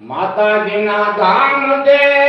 માતાજીના ધામ દે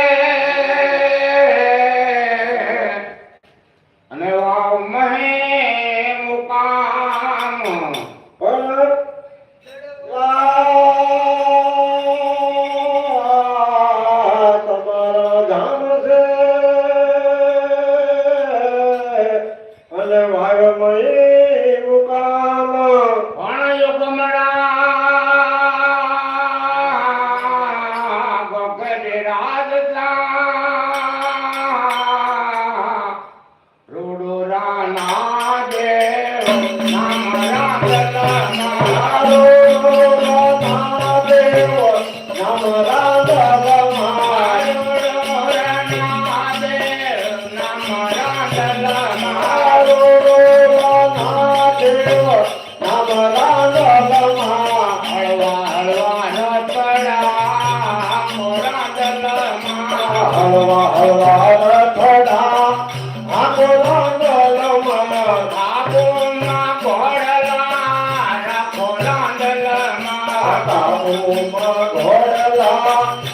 Allah.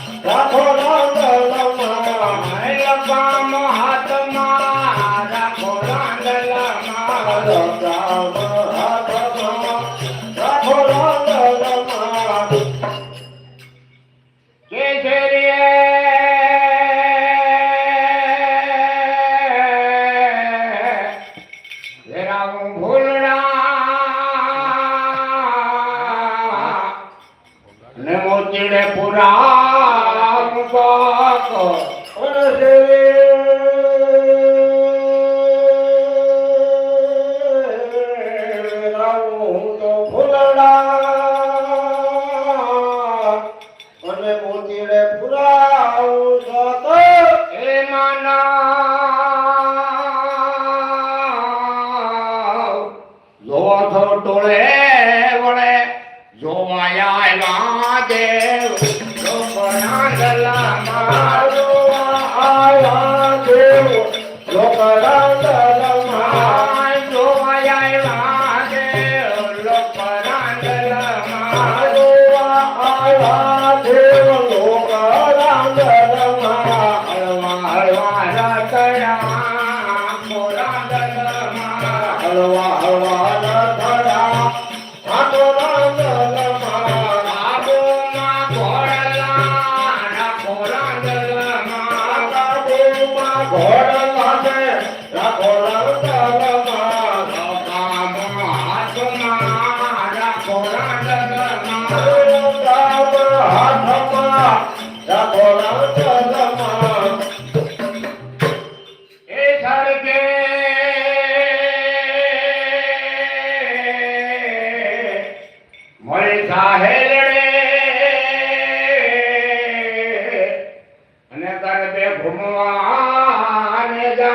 दर पे घुमवाने जा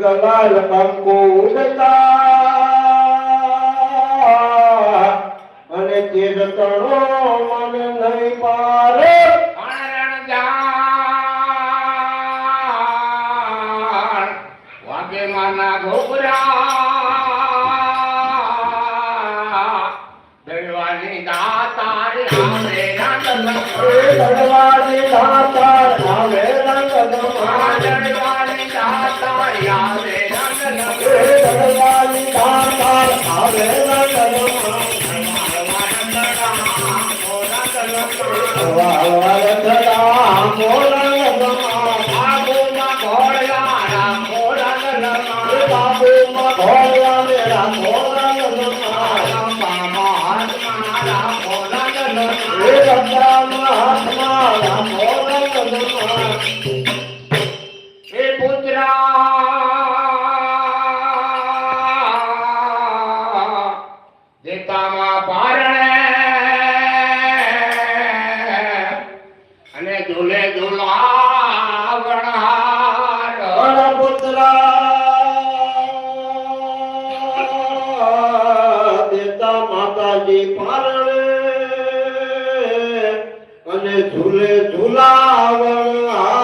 ગલાલ બંકો ઉડતા અને તે રતણો મને નહીં પારે વાગે માના ઘોઘરા. દળવાની દાતા રે હલવા હલવા લખડા મોરા રાજાજી પારણે અને ઝૂલે ઝૂલાવણ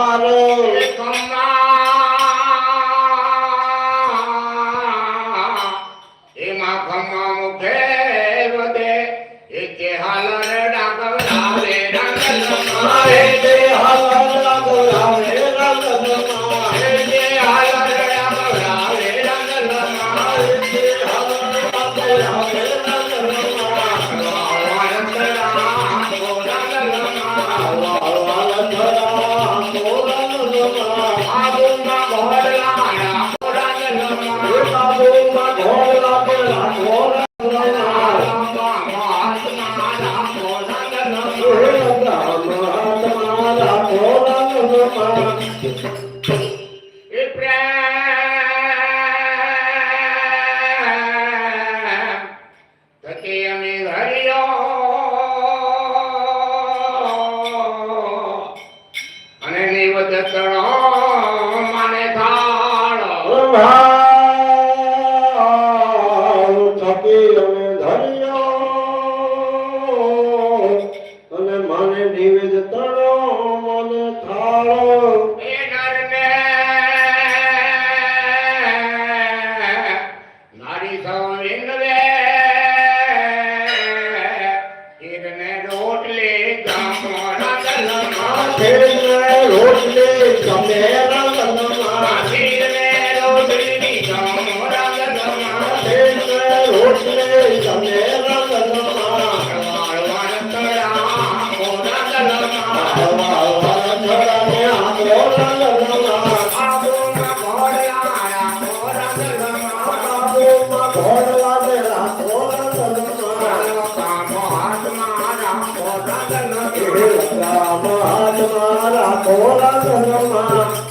રામ મહાત્મા રાખો રામ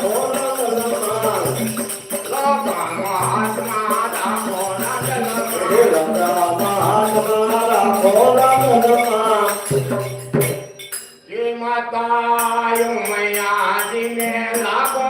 Lord. માતા મયા લાગો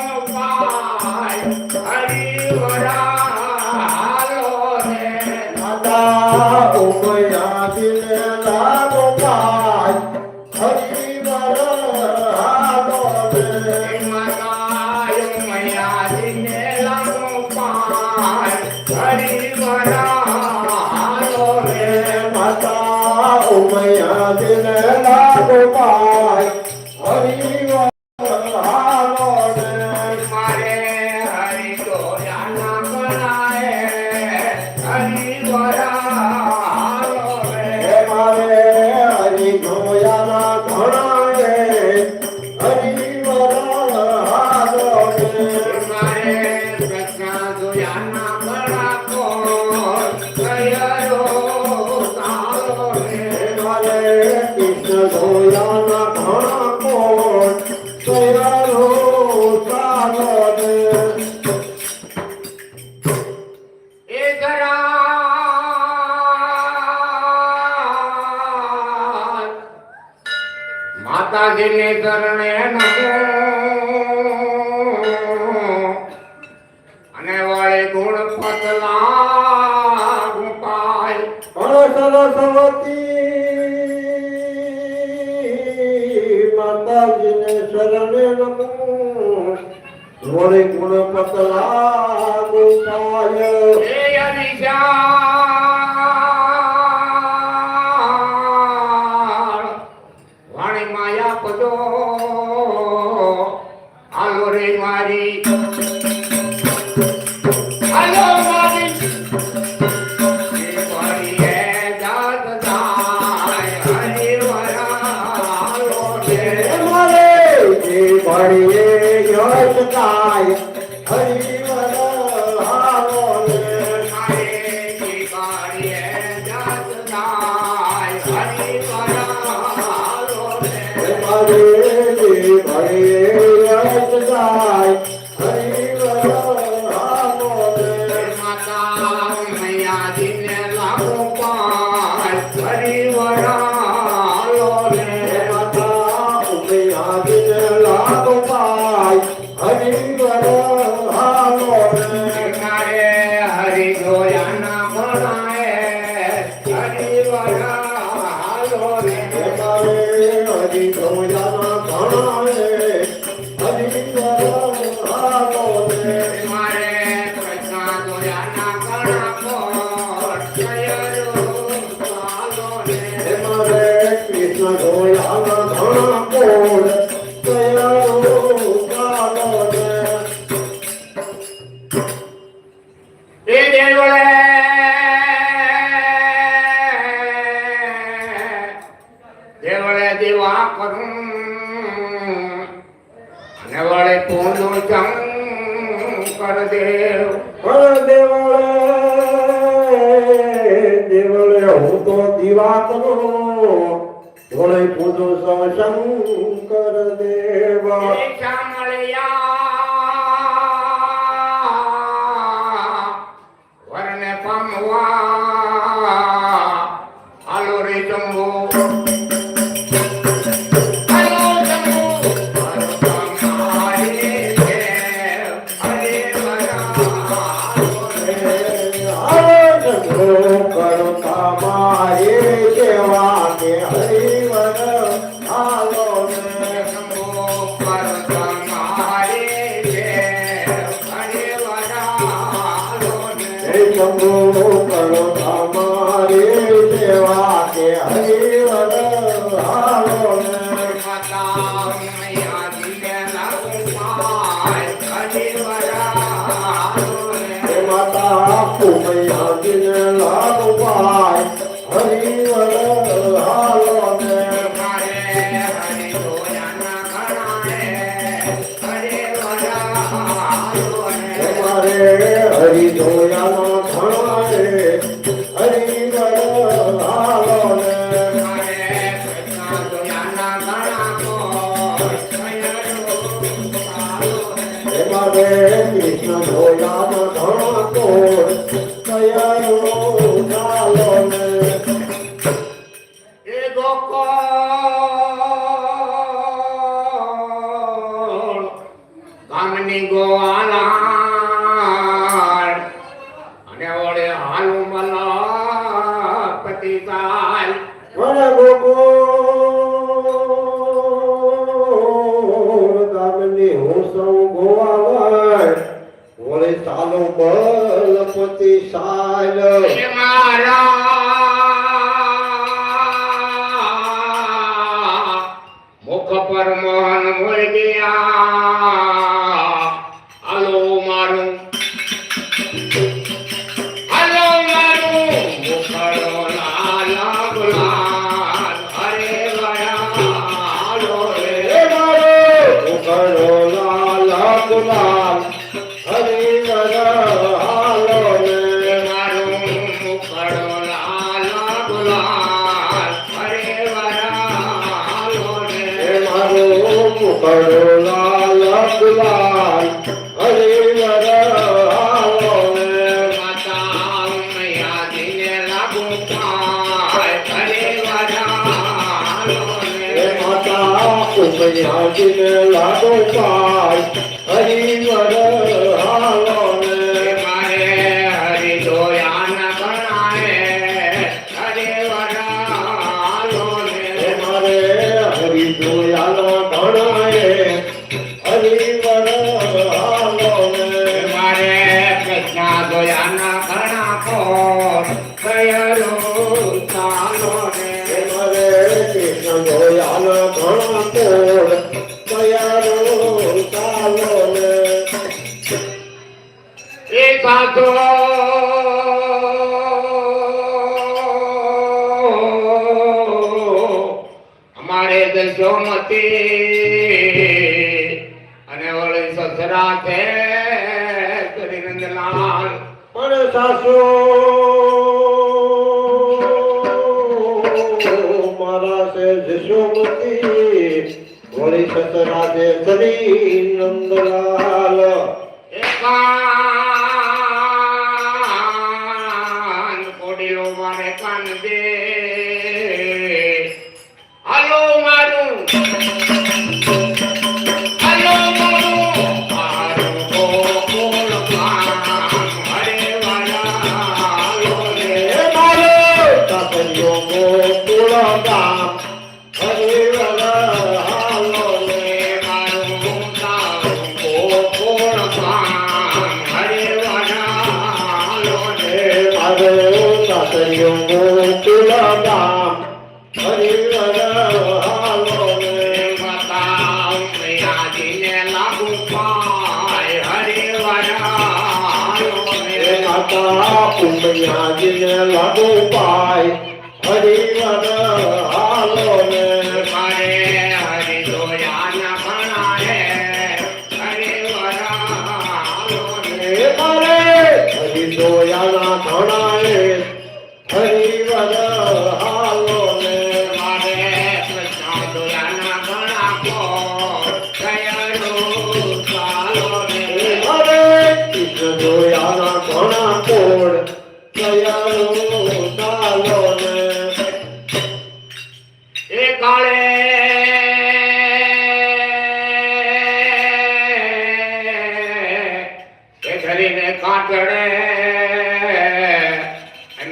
সরস্বতী মাতা জিনে শরণে মোরে গুণ পতলা গোপাল ધોળે પૂજો શંકર દેવા. sorrow કૃષ્ણ ભોળાના ઘણો કયા કાલો મુખ પર મોહન ભૂલ ગયા કુતરી હાથી લાગો પાર. હરી નાખો અમારે દસો મતી અને ઓળે સસરા છે નંદલાલ પણ સાસુ, મારા છે જશોમતી વળી સસરા છે શ્રી નંદલાલ மையாகிய லகுபா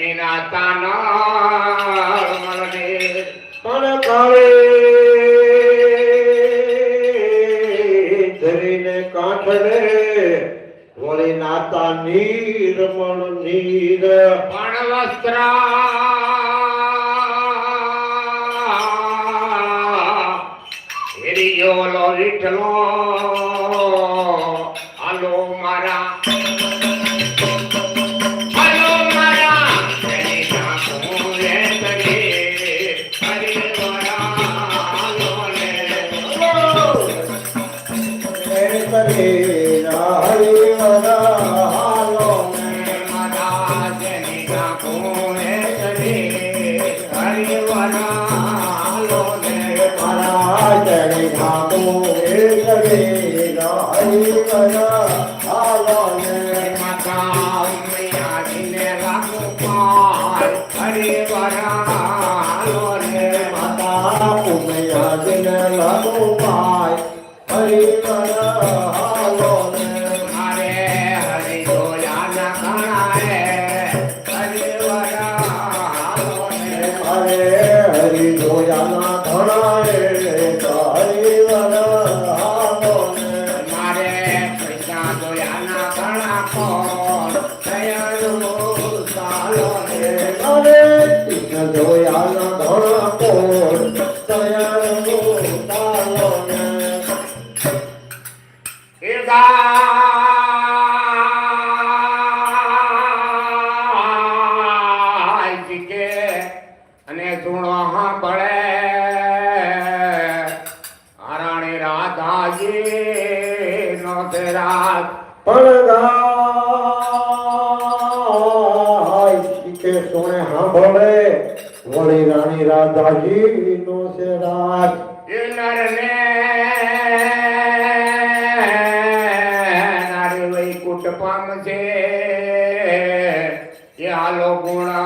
ની નાતા મને પણ કાળે ધરીને કાંઠને વળી નાતા નીર મણ નીર પણ વસ્ત્રા હેરિયો લો વિઠલો મારી રાણી રાધાજી નો છે રાજ. નારી વૈકુટ પામ છે એ આલો ગુણા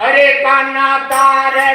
અરે કાના તારે